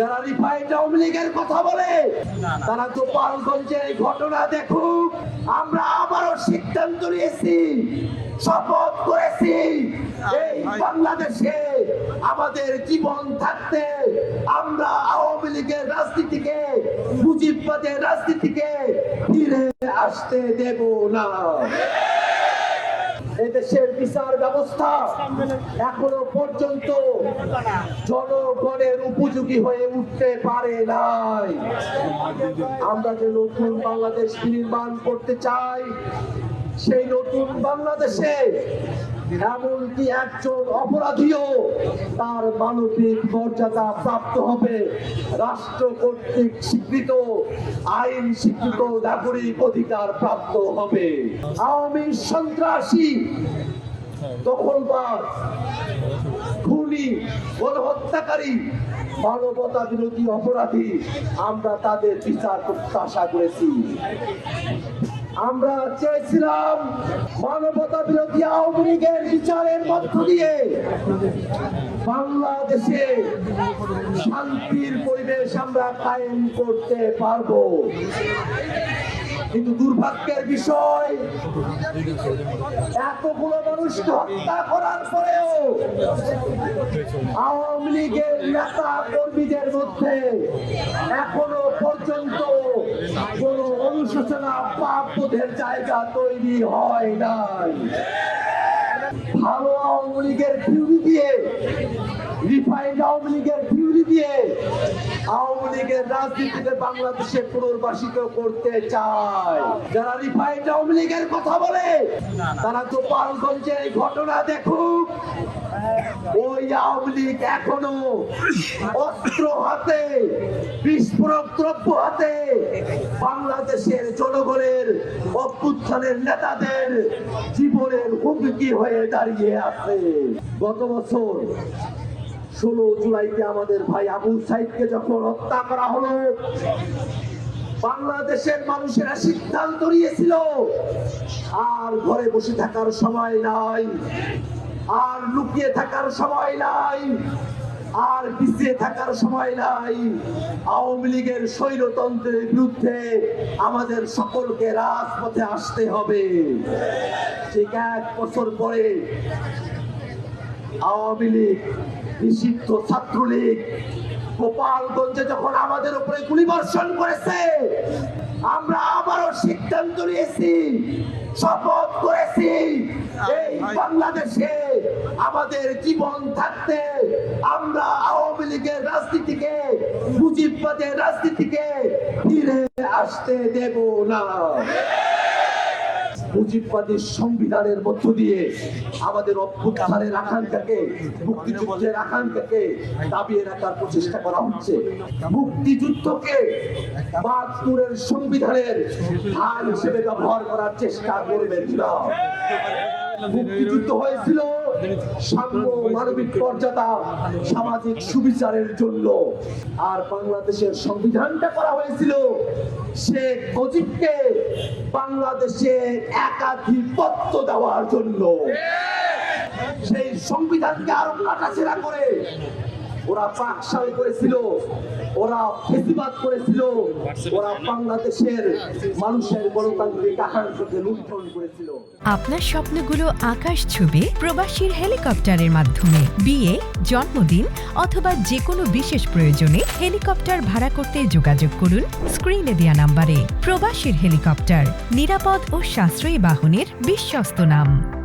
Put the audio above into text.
যারা রিফাইন্ড আওয়ামী লীগের কথা বলে তারা তো পালগঞ্জের এই ঘটনা দেখুক। আমরা আবারও সিদ্ধান্ত নিয়েছি শপথ করেছি এই বাংলাদেশে আমাদের জীবন থাকতে আমরা আওয়ামী লীগের রাজনীতিকে মুজিববাদের রাজনীতিকে ফিরে আসতে দেব না। এদেশের বিচার ব্যবস্থা এখনও পর্যন্ত জনগণের উপযোগী হয়ে উঠতে পারে নাই। আমরা যে নতুন বাংলাদেশ নির্মাণ করতে চাই সেই নতুন বাংলাদেশে এমনকি একজন অপরাধীও তার মানবিক মর্যাদা প্রাপ্ত হবে। রাষ্ট্র কর্তৃক স্বীকৃত, আইন স্বীকৃত নাগরিক অধিকার প্রাপ্ত হবে। আওয়ামী সন্ত্রাসী দখলবাদ খুনি, গণহত্যাকারী মানবতা বিরোধী অপরাধী, আমরা তাদের বিচার করতে আশা করেছি। আমরা চেয়েছিলাম মানবতা বিরোধী আওয়ামী লীগের বিচারের মধ্য দিয়ে বাংলাদেশে শান্তির পরিবেশ আমরা কায়েম করতে পারব। কিন্তু দুর্ভাগ্যের বিষয়, এতগুলো মানুষকে হত্যা করার পরেও আওয়ামী লীগের নেতা কর্মীদের মধ্যে এখনও পর্যন্ত অনুশোচনা পাপ জায়গা তৈরি হয় নাই। ভালো আওয়ামী লীগের থিউরি দিয়ে রিফাইন্ড আওয়ামী লীগের থিউরি দিয়ে, আওয়ামী লীগের রাজনীতিতে বাংলাদেশে পুনর্বাসিত করতে চায়। যারা রিফাইন্ড আওয়ামী লীগের কথা বলে, তারা তো পালগঞ্জের এই ঘটনা দেখুক। ওই আওয়ামী লীগ এখনও অস্ত্র হাতে, বিস্ফোরক দ্রব্য হাতে বাংলাদেশের জনগণের অভ্যুত্থানের নেতাদের জীবনের হুমকি হয়ে দাঁড়িয়ে আছে। গত বছর ষোলো জুলাইতে আমাদের ভাই আবু সাইদকে যখন হত্যা করা হলো, বাংলাদেশের মানুষেরা সিদ্ধান্ত নিয়েছিল, আর ঘরে বসে থাকার সময় নাই। আর লুকিয়ে থাকার সময় নাই, আর পিছিয়ে থাকার সময় নাই। আওয়ামী লীগের স্বৈরতন্ত্রের বিরুদ্ধে আমাদের সকলকে রাজপথে আসতে হবে। ঠিক এক বছর পরে আওয়ামী লীগ, নিষিদ্ধ ছাত্রলীগ গোপালগঞ্জে যখন আমাদের উপরে গুলিবর্ষণ করেছে, আমরা আবারও সিদ্ধান্ত নিয়েছি, শপথ করেছি এই বাংলাদেশে আমাদের জীবন থাকতে আমরা আওয়ামী লীগের রাজনীতিকে মুজিববাদের রাজনীতিকে ফিরে আসতে দেব না। মুজিববাদী সংবিধানের মধ্য দিয়ে আমাদের অভ্যুত্থানের আকাঙ্ক্ষাকে, মুক্তিযুদ্ধের আকাঙ্ক্ষাকে দাবিয়ে রাখার প্রচেষ্টা করা হচ্ছে। মুক্তিযুদ্ধকে বাহাত্তরের সংবিধানের ধান হিসেবে ব্যবহার করার চেষ্টা করবেন মুক্তিযুদ্ধ হয়েছিল সাম্য মানবিক মর্যাদা, সামাজিক সুবিচারের জন্য। আর বাংলাদেশের সংবিধানটা করা হয়েছিল সে মুজিবকে বাংলাদেশে একাধিপত্য দেওয়ার জন্য। সেই সংবিধানকে আরও কাটাছেড়া করে ওরা পাকশাল করেছিল, ওরা ফেসিবাদ করেছিল, ওরা বাংলাদেশের মানুষের গণতান্ত্রিক আকাঙ্ক্ষাকে লুণ্ঠন করেছিল। আপনার স্বপ্নগুলো আকাশ ছবি প্রবাসীর হেলিকপ্টারের মাধ্যমে। বিয়ে, জন্মদিন অথবা যে কোনো বিশেষ প্রয়োজনে হেলিকপ্টার ভাড়া করতে যোগাযোগ করুন স্ক্রিনে দেওয়া নাম্বারে। প্রবাসীর হেলিকপ্টার, নিরাপদ ও সাশ্রয়ী বাহনের বিশ্বস্ত নাম।